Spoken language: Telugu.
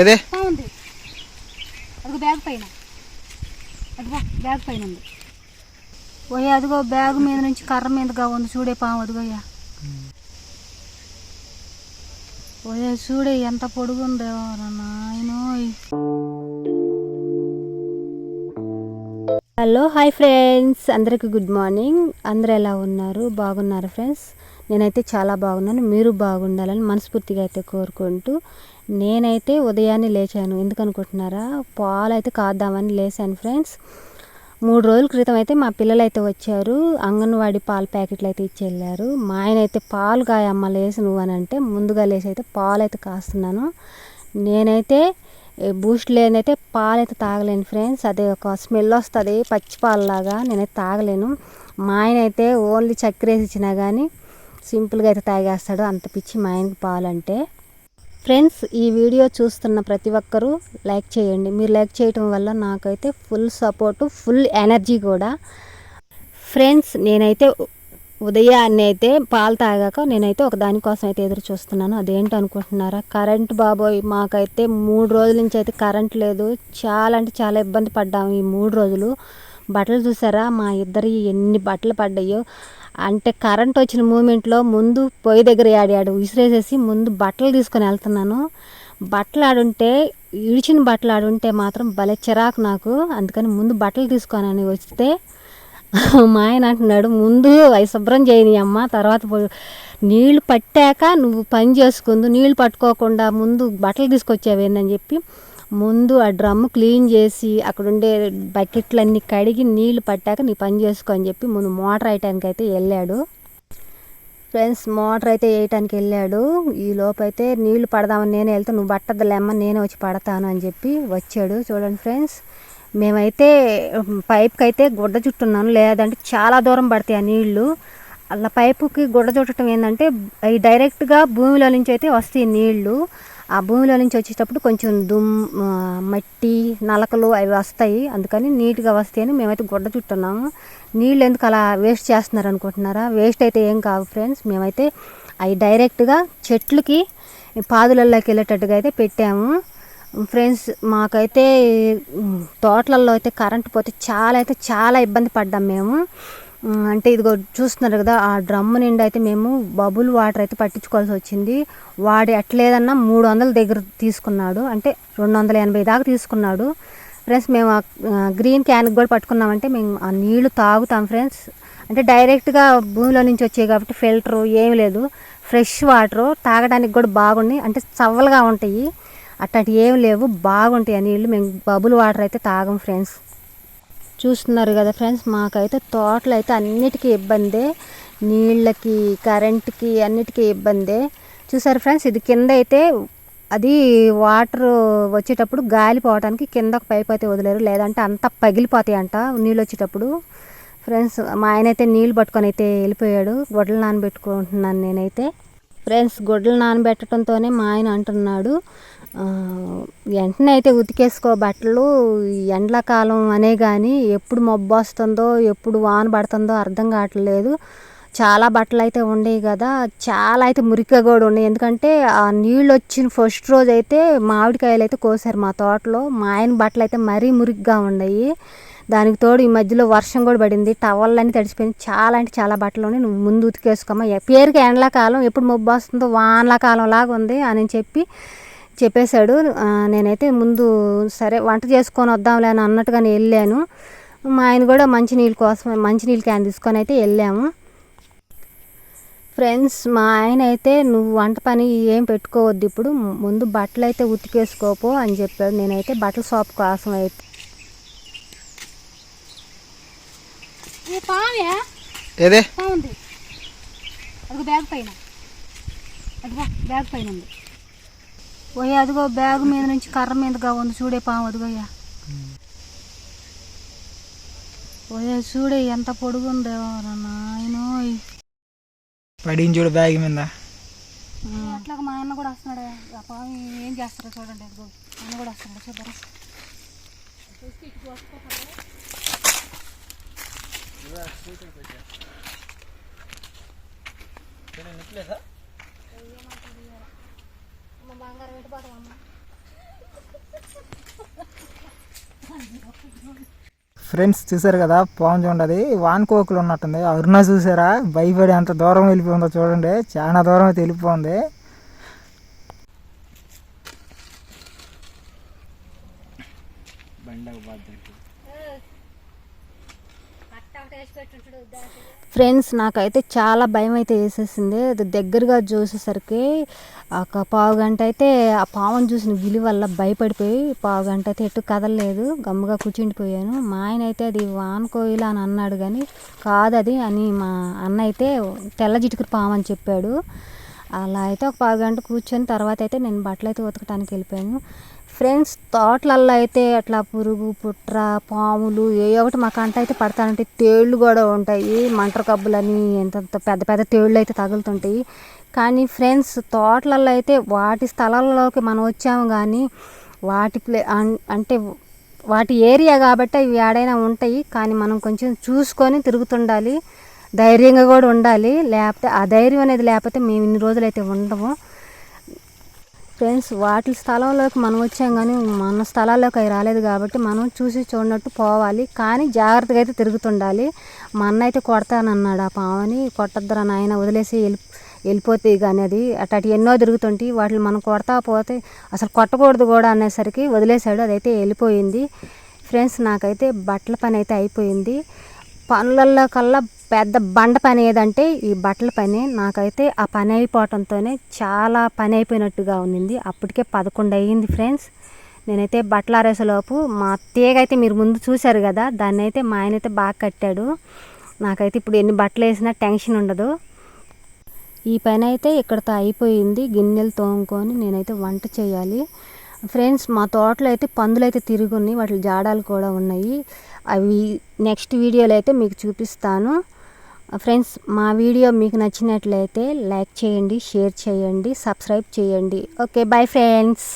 ఏదే? అదిగో బ్యాగ్ పైన. అదిగో బ్యాగ్ పైన ఉంది. ఓయ్ అదిగో బ్యాగ్ మీద నుంచి కర్ర మీదగా ఉంది. చూడే పాము అదిగోయ్యా ఓయే చూడే ఎంత పొడుగుందో నాయనోయ్. హలో హాయ్ ఫ్రెండ్స్ అందరికీ గుడ్ మార్నింగ్ అందరు ఎలా ఉన్నారు? బాగున్నారు ఫ్రెండ్స్ నేనైతే చాలా బాగున్నాను. మీరు బాగుండాలని మనస్ఫూర్తిగా అయితే కోరుకుంటూ నేనైతే ఉదయాన్నే లేచాను. ఎందుకనుకుంటున్నారా? పాలు అయితే కాద్దామని లేచాను ఫ్రెండ్స్ మూడు రోజుల క్రితం అయితే మా పిల్లలు అయితే వచ్చారు. అంగన్వాడీ పాల ప్యాకెట్లు అయితే ఇచ్చి వెళ్ళారు మా ఆయన అయితే పాలు కాయమ్మ లేసి నువ్వు అని అంటే ముందుగా లేచి అయితే పాలు అయితే కాస్తున్నాను. నేనైతే బూస్ట్ లేనైతే పాలు అయితే తాగలేను ఫ్రెండ్స్. అదే ఒక స్మెల్ వస్తుంది పచ్చి పాలలాగా నేనైతే తాగలేను. మా ఆయన అయితే ఓన్లీ చక్కెర వేసి ఇచ్చినా కానీ సింపుల్గా అయితే తాగేస్తాడు. అంత పిచ్చి మా ఆయనకి పాలంటే. ఫ్రెండ్స్ ఈ వీడియో చూస్తున్న ప్రతి ఒక్కరూ లైక్ చేయండి. మీరు లైక్ చేయటం వల్ల నాకైతే ఫుల్ సపోర్టు ఫుల్ ఎనర్జీ కూడా. ఫ్రెండ్స్ నేనైతే ఉదయాన్నే అయితే పాలు తాగాక నేనైతే ఒక దానికోసం అయితే ఎదురు చూస్తున్నాను. అదేంటి అనుకుంటున్నారా? కరెంట్ బాబోయ్ మాకైతే మూడు రోజుల నుంచి అయితే కరెంట్ లేదు. చాలా అంటే చాలా ఇబ్బంది పడ్డాము ఈ మూడు రోజులు. బట్టలు చూసారా? మా ఇద్దరి ఎన్ని బట్టలు పడ్డాయో. అంటే కరెంట్ వచ్చిన మూమెంట్లో ముందు పొయ్యి దగ్గర ఆడాడు విసిరేసేసి ముందు బట్టలు తీసుకొని వెళ్తున్నాను. బట్టలు ఆడుంటే ఇడిచిన బట్టలు ఆడుంటే మాత్రం భలే చిరాకు నాకు. అందుకని ముందు బట్టలు తీసుకొని వస్తే మా ఆయన అంటున్నాడు ముందు అవి శుభ్రం చేయని అమ్మ తర్వాత నీళ్ళు పట్టాక నువ్వు పని చేసుకుందు నీళ్ళు పట్టుకోకుండా ముందు బట్టలు తీసుకొచ్చావేందని చెప్పి ముందు ఆ డ్రమ్ క్లీన్ చేసి అక్కడ ఉండే బకెట్లన్నీ కడిగి నీళ్ళు పట్టాక నీ పని చేసుకో అని చెప్పి ముందు మోటార్ వేయటానికి అయితే వెళ్ళాడు. ఫ్రెండ్స్ మోటార్ అయితే వేయటానికి వెళ్ళాడు. ఈ లోపైతే అయితే నీళ్ళు పడదామని నేనే వెళ్తే నువ్వు పట్టద్దులేమ్మ నేనే వచ్చి పడతాను అని చెప్పి వచ్చాడు. చూడండి ఫ్రెండ్స్ మేమైతే పైప్కి అయితే గుడ్డ చుట్టున్నాను. లేదంటే చాలా దూరం పడతాయి ఆ నీళ్ళు. అలా పైపుకి గుడ్డ చుట్టడం ఏంటంటే అవి డైరెక్ట్గా భూమిలో నుంచి అయితే వస్తాయి నీళ్ళు. ఆ భూమిలో నుంచి వచ్చేటప్పుడు కొంచెం దుమ్ మట్టి నలకలు అవి వస్తాయి. అందుకని నీట్గా వస్తాయని మేమైతే గుడ్డ చుట్టున్నాము. నీళ్ళు ఎందుకు అలా వేస్ట్ చేస్తున్నారు అనుకుంటున్నారా? వేస్ట్ అయితే ఏం కావు ఫ్రెండ్స్. మేమైతే అవి డైరెక్ట్గా చెట్లకి పాదులలోకి వెళ్ళేటట్టుగా అయితే పెట్టాము. ఫ్రెండ్స్ మాకైతే తోటలలో అయితే కరెంట్ పోతే చాలా అయితే చాలా ఇబ్బంది పడ్డాం మేము. అంటే ఇదిగో చూస్తున్నారు కదా ఆ డ్రమ్ నిండా అయితే మేము బబుల్ వాటర్ అయితే పట్టించుకోవాల్సి వచ్చింది. వాడు ఎట్లేదన్నా మూడు వందల దగ్గర తీసుకున్నాడు. అంటే రెండు వందల ఎనభై దాకా తీసుకున్నాడు. ఫ్రెండ్స్ మేము ఆ గ్రీన్ క్యాన్కి కూడా పట్టుకున్నామంటే మేము ఆ నీళ్ళు తాగుతాం ఫ్రెండ్స్. అంటే డైరెక్ట్గా భూమిలో నుంచి వచ్చాయి కాబట్టి ఫిల్టరు ఏమి లేదు. ఫ్రెష్ వాటరు తాగడానికి కూడా బాగున్నాయి అంటే చవ్వలుగా ఉంటాయి. అట్లాంటి ఏం లేవు. బాగుంటాయి. ఆ నీళ్ళు మేము బబుల్ వాటర్ అయితే తాగం ఫ్రెండ్స్. చూస్తున్నారు కదా ఫ్రెండ్స్ మాకైతే తోటలు అయితే అన్నిటికీ ఇబ్బందే. నీళ్ళకి కరెంట్కి అన్నిటికీ ఇబ్బందే. చూసారు ఫ్రెండ్స్ ఇది కింద అయితే అది వాటర్ వచ్చేటప్పుడు గాలి పోవడానికి కింద ఒక పైప్ అయితే వదిలేరు. లేదంటే అంతా పగిలిపోతాయి అంట నీళ్ళు వచ్చేటప్పుడు. ఫ్రెండ్స్ మా ఆయన అయితే నీళ్ళు పట్టుకొని అయితే వెళ్ళిపోయాడు. గొడ్డలు నానబెట్టుకుంటున్నాను నేనైతే. ఫ్రెండ్స్ గుడ్లు నానబెట్టడంతోనే మా ఆయన అంటున్నాడు వెంటనే అయితే ఉతికేసుకో బట్టలు ఎండాకాలం అనే కానీ ఎప్పుడు మబ్బు వస్తుందో ఎప్పుడు వాన పడుతుందో అర్థం కావట్లేదు. చాలా బట్టలు అయితే ఉండేవి కదా చాలా అయితే మురికిగా కూడా ఉన్నాయి. ఎందుకంటే ఆ నీళ్ళు వచ్చిన ఫస్ట్ రోజు అయితే మామిడికాయలు అయితే కోసారు మా తోటలో. మా ఆయన బట్టలు అయితే మరీ మురికిగా ఉన్నాయి. దానికి తోడు ఈ మధ్యలో వర్షం కూడా పడింది. టవల్లన్నీ తడిసిపోయింది. చాలా అంటే చాలా బట్టలు నువ్వు ముందు ఉతికేసుకోమా పేరుకి ఎండాకాలం ఎప్పుడు మొబ్బు వస్తుందో వానలకాలం లాగా ఉంది అని చెప్పి చెప్పేశాడు. నేనైతే ముందు సరే వంట చేసుకొని వద్దాంలే అని అన్నట్టుగానే వెళ్ళాను. మా ఆయన కూడా మంచినీళ్ళ కోసం మంచినీళ్ళ క్యాన్ తీసుకొని అయితే వెళ్ళాము. ఫ్రెండ్స్ మా ఆయన అయితే నువ్వు వంట పని ఏం పెట్టుకోవద్దు ఇప్పుడు ముందు బట్టలు అయితే ఉతికేసుకోపో అని చెప్పాడు. నేనైతే బట్టల షాప్ కోసం అయితే ఏదే? బాగుంది అదిగో బ్యాగ్ పైన. అదిగో బ్యాగ్ పైన ఉంది. ఓయ్ అదిగో బ్యాగ్ మీద నుంచి కర్ర మీదగా ఉంది. చూడే పాము అదిగోయ్యా. ఓయ్ చూడే ఎంత పొడుగుందో నాయనోయ్. పడింది చూడు బ్యాగ్ మీద. అట్లాగా మా అన్న కూడా వస్తున్నాడు. ఆ పాము ఏం చేస్తారో చూడండి. అదిగో అన్న కూడా వస్తున్నాడు. చూద్దరు బంగారం ఫ్రెండ్స్ చూసారు కదా పాము చూడండి వాన్కోకులు ఉన్నట్టుంది. అరుణ చూసారా? భయపడి ఎంత దూరం వెళ్ళిపోయిందో చూడండి. చాలా దూరం అయితే వెళ్ళిపోయింది. ఫ్రెండ్స్ నాకైతే చాలా భయం అయితే వేసేసింది. అది దగ్గరగా చూసేసరికి ఒక పావు గంట అయితే ఆ పావును చూసిన గిలి వల్ల భయపడిపోయి పావు గంట అయితే ఎటు కదలలేదు. గమ్ముగా కూర్చుండిపోయాను. మా ఆయన అయితే అది వానకోయిల అని అన్నాడు కానీ కాదది అని మా అన్న అయితే తెల్ల జిటుకు పాము అని చెప్పాడు. అలా అయితే ఒక పావు గంట కూర్చొని తర్వాత అయితే నేను బట్టలు అయితే ఉతకటానికి వెళ్ళిపోయాను. ఫ్రెండ్స్ తోటలల్లో అయితే అట్లా పురుగు పుట్ర పాములు ఏ ఒకటి మా కంట అయితే పడతానంటే తేళ్ళు కూడా ఉంటాయి. మంటర కబ్బులని ఎంత పెద్ద పెద్ద తేళ్ళు అయితే తగులుతుంటాయి. కానీ ఫ్రెండ్స్ తోటలలో అయితే వాటి స్థలాల్లోకి మనం వచ్చాము కానీ వాటి ప్లే అన్- అంటే వాటి ఏరియా కాబట్టి అవి ఏడైనా ఉంటాయి. కానీ మనం కొంచెం చూసుకొని తిరుగుతుండాలి. ధైర్యంగా కూడా ఉండాలి. లేకపోతే ఆ ధైర్యం అనేది లేకపోతే మేము ఇన్ని రోజులు అయితే ఉండము. ఫ్రెండ్స్ వాటి స్థలంలోకి మనం వచ్చాం కానీ మన స్థలాల్లోకి అవి రాలేదు కాబట్టి మనం చూసి చూడనట్టు పోవాలి. కానీ జాగ్రత్తగా అయితే తిరుగుతుండాలి. మా అన్న అయితే కొడతానన్నాడు. ఆ పావని కొట్టద్దురా నాయన వదిలేసి వెళ్ళి వెళ్ళిపోతాయి కానీ అది. అటు ఎన్నో తిరుగుతుంటాయి వాటిని మనం కొడతా పోతే అసలు కొట్టకూడదు కూడా అనేసరికి వదిలేశాడు. అదైతే వెళ్ళిపోయింది. ఫ్రెండ్స్ నాకైతే బట్టల పని అయితే అయిపోయింది. పనులలో కల్లా పెద్ద బండ పని ఏదంటే ఈ బట్టల పని. నాకైతే ఆ పని అయిపోవటంతోనే చాలా పని అయిపోయినట్టుగా ఉంది అప్పటికే పదకొండు అయ్యింది ఫ్రెండ్స్. నేనైతే బట్టలు ఆరేసేలోపు మా తీగ అయితే మీరు ముందు చూశారు కదా దాన్ని అయితే మా ఆయన అయితే బాగా కట్టాడు. నాకైతే ఇప్పుడు ఎన్ని బట్టలు వేసినా టెన్షన్ ఉండదు. ఈ పని అయితే ఇక్కడతో అయిపోయింది. గిన్నెలు తోముకొని నేనైతే వంట చేయాలి. ఫ్రెండ్స్ మా తోటలో అయితే పందులు అయితే తిరిగి ఉన్నాయి వాటి జాడాలు కూడా ఉన్నాయి. అవి నెక్స్ట్ వీడియోలో అయితే మీకు చూపిస్తాను. ఫ్రెండ్స్ మా వీడియో మీకు నచ్చినట్లయితే లైక్ చేయండి షేర్ చేయండి సబ్స్క్రైబ్ చేయండి. Okay bye friends.